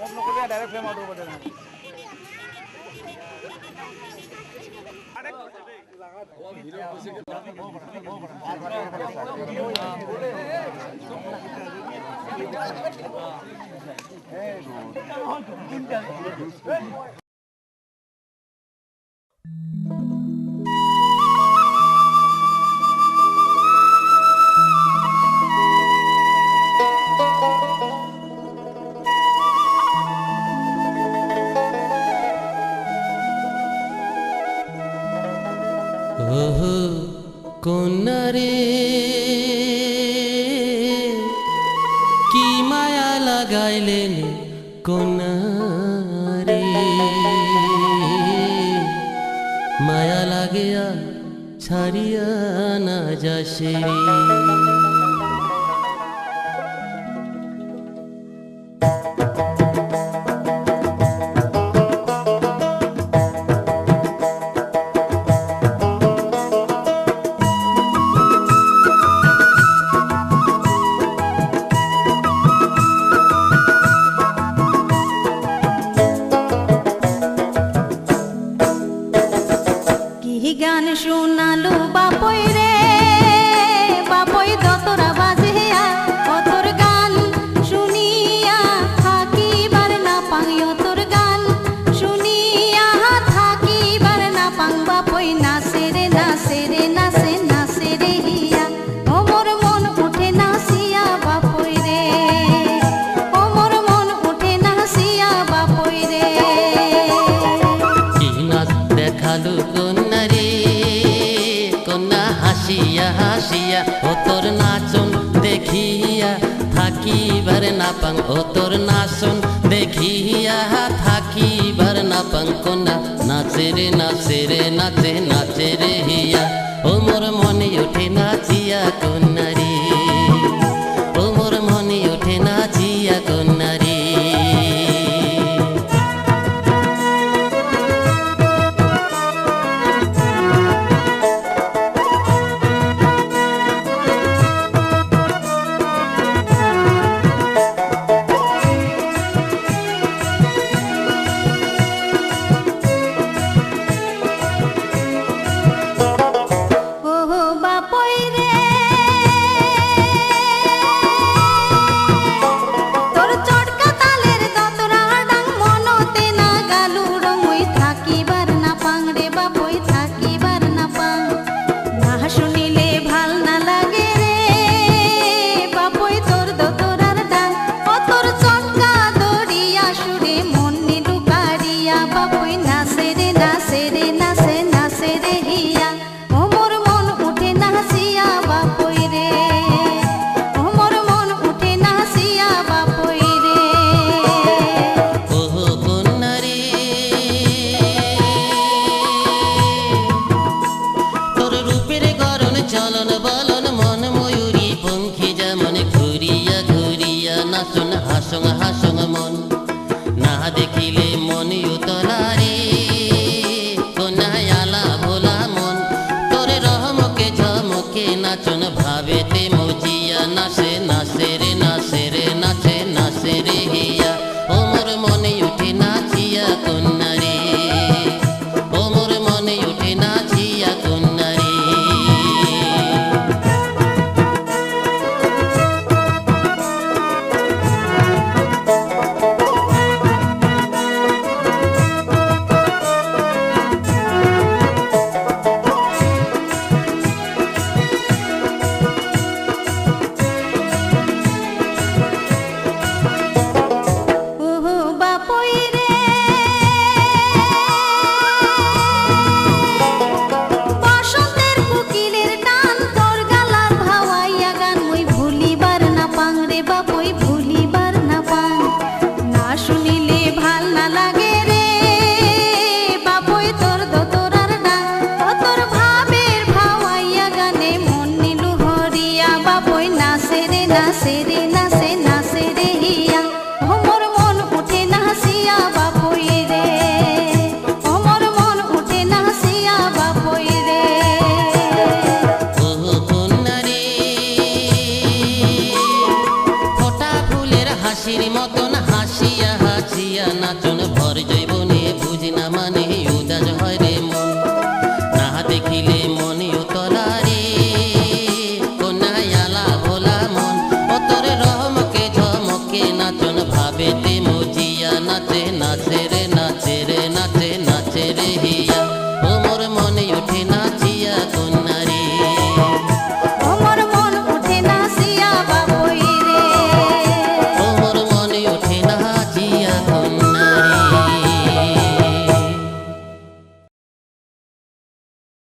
हम लोग को डायरेक्ट फ्लेम आउट हो गया Thank you. ওহো কন্যারে কি মায়া লাগাইলেন কন্যারে? মায়া লাগিয়া ছাড়িয়া না যাসে রে। গান শোনালো বাপই রে বাপই দতরা পাইয়া, ও তোর নাচন দেখিয়া থাকিবার না পাং। ও তোর নাচন দেখিয়া থাকিবার না পাং। কোনা নাচে রে নাচে রে, নাচে रतन भा নাচে রে নাচে নাচে রে হিয়া। মন উঠে নাচিয়া বাপই রে। অমর মন উঠে নাচিয়া বাপই রে। কন্যারে ফুলের হাসির মতন হাসিয়া হাসিয়া নাচন ভর জৈবনে বুঝি না মানে উদাস হয় রে মন। নাচে নাচে রে